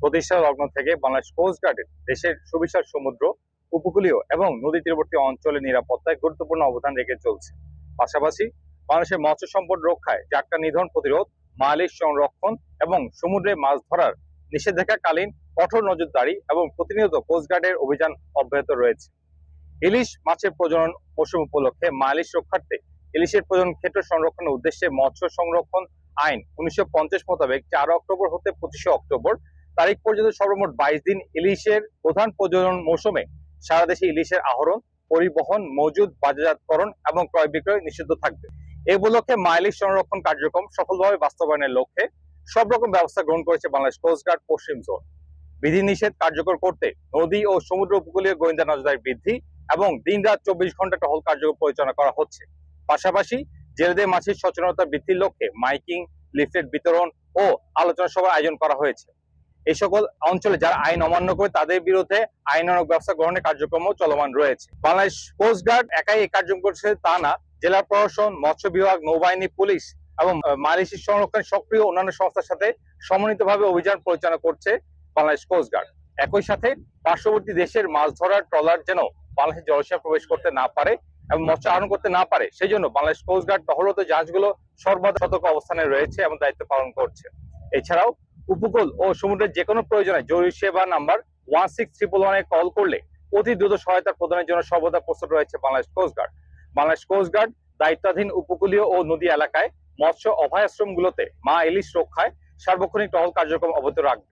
প্রতিষ্ঠা লগ্ন থেকে বাংলাদেশ কোস্ট গার্ডের দেশের সুবিশাল সমুদ্র, উপকূলীয় এবং নদী তীরবর্তী অঞ্চলের নিরাপত্তায় গুরুত্বপূর্ণ অবদান রেখে চলছে। পাশাপাশি বাংলাদেশের মৎস্য সম্পদ রক্ষায় জাটকা নিধন প্রতিরোধ, মালিশ সংরক্ষণ এবং সমুদ্রে মাছ ধরার নিষেধাজ্ঞাকালীন কঠোর নজরদারি এবং প্রতিনিয়ত কোস্টগার্ডের অভিযান অব্যাহত রয়েছে। ইলিশ মাছের প্রজনন মৌসুম উপলক্ষে মালিশ রক্ষার্থে ইলিশের প্রজনন ক্ষেত্র সংরক্ষণের উদ্দেশ্যে মৎস্য সংরক্ষণ আইন উনিশশো পঞ্চাশ মোতাবেক চার অক্টোবর হতে পঁচিশে অক্টোবর তারিখ পর্যন্ত সর্বমোট বাইশ দিন ইলিশের প্রধান প্রজনন মৌসুমে সারা দেশে ইলিশের আহরণ, পরিবহন, মজুদ, বাজারজাতকরণ এবং ক্রয় বিক্রয় নিষিদ্ধ থাকবে। এই উপলক্ষে মাইলিশ সংরক্ষণ কার্যক্রম সফলভাবে বাস্তবায়নের লক্ষ্যে সব রকম ব্যবস্থা গ্রহণ করেছে বাংলাদেশ কোস্টগার্ড পশ্চিম জোন। বিধিনিষেধ কার্যকর করতে নদী ও সমুদ্র উপকূলীয় গোয়েন্দা নজরদারি বৃদ্ধি এবং দিন রাত চব্বিশ ঘণ্টা টহল কার্যক্রম পরিচালনা করা হচ্ছে। পাশাপাশি জেলেদের মাছের সচেতনতা বৃদ্ধির লক্ষ্যে মাইকিং, লিফলেট বিতরণ ও আলোচনা সভার আয়োজন করা হয়েছে। এই সকল অঞ্চলে যারা আইন অমান্য করে তাদের বিরুদ্ধে আইনানুগ ব্যবস্থা গ্রহণের কার্যক্রমও চলমান রয়েছে। বাংলাদেশ কোস্টগার্ড একাই এই কার্যক্রম করছে তা না। জেলা প্রশাসন, মৎস্য বিভাগ, নৌবাহিনী, পুলিশ এবং মালিশি সংরক্ষণ সক্রিয় অন্যান্য সংস্থার সাথে সমন্বিতভাবে অভিযান পরিচালনা করছে বাংলাদেশ কোস্টগার্ড একই সাথে পার্শ্ববর্তী দেশের মাছ ধরার ট্রলার যেন বাংলাদেশের জলসীমা প্রবেশ করতে না পারে এবং মৎস্য আহরণ করতে না পারে, সেই জন্য বাংলাদেশ কোস্টগার্ড টহলরত জাহাজগুলো সর্বদা সতর্ক অবস্থানে রয়েছে এবং দায়িত্ব পালন করছে। এছাড়াও উপকূল ও সমুদ্রের যে কোনো প্রয়োজনে জরুরি সেবা নাম্বার ওয়ান সিক্স ট্রিপল ওয়ানে কল করলে অতি দ্রুত সহায়তা প্রদানের জন্য সর্বদা প্রস্তুত রয়েছে Bangladesh coast guard Bangladesh coast guard দায়িত্বাধীন উপকূলীয় ও নদী এলাকায় মৎস্য অভয়াশ্রমগুলোতে মা ইলিশ রক্ষায় সার্বক্ষণিক টহল কার্যক্রম অব্যাহত রাখবে।